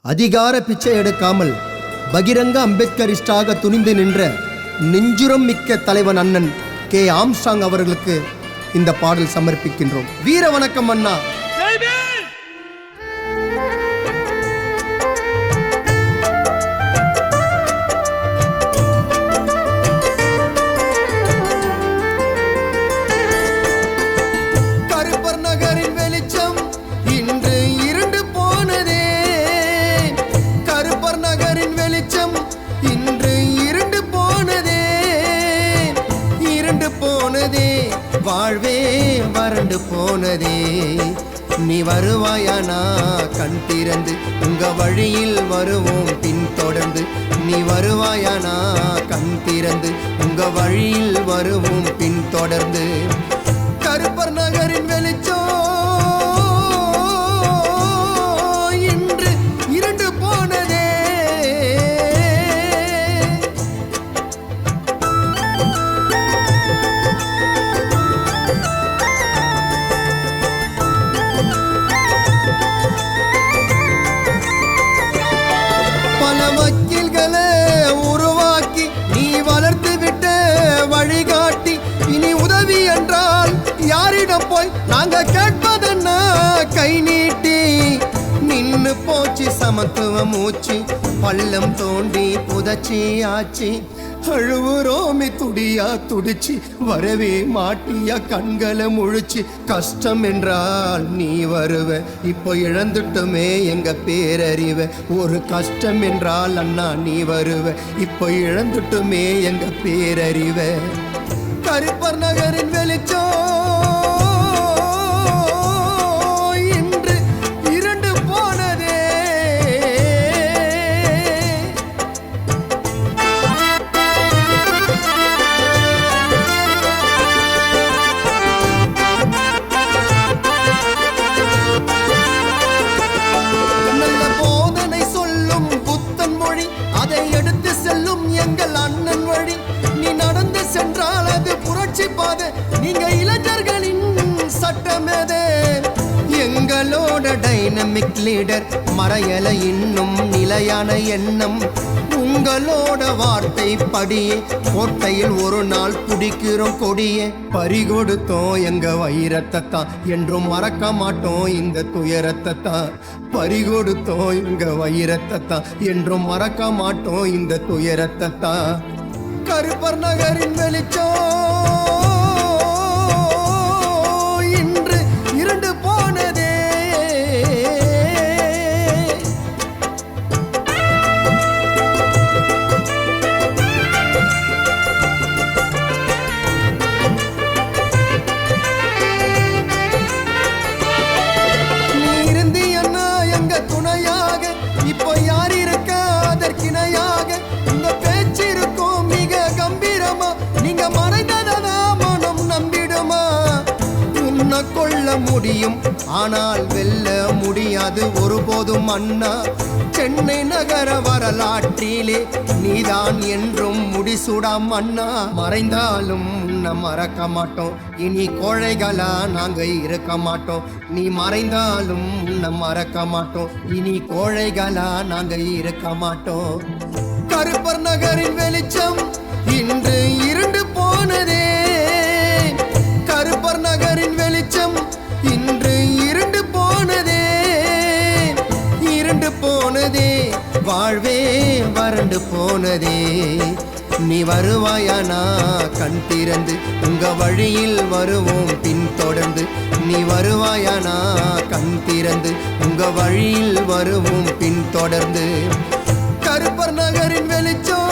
அதிகார பிச்சை எடுக்காமல் பகிரங்க அம்பேத்கரிஸ்டாக துணிந்து நின்ற நெஞ்சுரம் மிக்க தலைவன் அண்ணன் கே. ஆம்ஸ்டாங் அவர்களுக்கு இந்த பாடல் சமர்ப்பிக்கின்றோம். வீர வணக்கம் அண்ணா. வாழ்வே வறண்டு போனதே. நீ வருவாயானா கண் திறந்து உங்க வழியில் வருவோம் பின்தொடர்ந்து. நீ வருவாயானா கண் திறந்து உங்க வழியில் வருவோம் பின்தொடர்ந்து. கருப்பர் நகரின் வெளிச்சம் மக்கில்களே உருவாக்கி நீ வளர்த்து விட்ட வழிகாட்டி. இனி உதவி என்றால் யாரிடம் போய் நாங்க கேட்பதென்ன? கை நீ மூச்சு சமத்துவ மூச்சு. பள்ளம் தோண்டி புதச்சி ஆச்சு. அழுவுறோமே துடியா துடிச்சு. வரவே மாட்டியா கண்களை முழிச்சு. கஷ்டம் என்றால் நீ வருவ. இப்போ இழந்துட்டுமே எங்க பேரறிவ. ஒரு கஷ்டம் என்றால் அண்ணா நீ வருவ. இப்போ இழந்துட்டுமே எங்க பேரறிவ. கருப்பர் நகரின் வெளிச்சம். டைனமிக் லீடர் மறையல இன்னும் நிலையான எண்ணம். உங்களோட வார்த்தை படியே கோட்டையில் ஒரு நாள் பிடிக்கிறோம் கொடியே. பறிகொடுத்தோம் எங்க வைரத்தை தான் என்றும் மறக்க மாட்டோம் இந்த துயரத்தை தான். பறிகொடுத்தோம் எங்க வைரத்தை தான் என்றும் மறக்க மாட்டோம் இந்த துயரத்தை தான். கருப்பர் நகரின் வெளிச்சம். வெல்ல முடியும். ஆனால் வெல்ல முடியாது. ஒருபோதும் அண்ணா சென்னை நகர வரலாற்றிலே நீதான் என்றும் முடிசூடாம் அண்ணா. மறைந்தாலும் உன்னை மறக்க மாட்டோம். இனி கோழைகளா நாங்க இருக்க மாட்டோம். நீ மறைந்தாலும் உன்னை மறக்க மாட்டோம். இனி கோழைகளா நாங்க இருக்க மாட்டோம். கருப்பர் நகரின் வெளிச்சம் வாழ்வே வறண்டு போனதே. நீ வருவாயானா கண் திறந்து உங்க வழியில் வருவோம் பின்தொடர்ந்து நீ வருவாயானா கண் திறந்து உங்க வழியில் வருவோம் பின்தொடர்ந்து கருப்பர் நகரின் வெளிச்சம்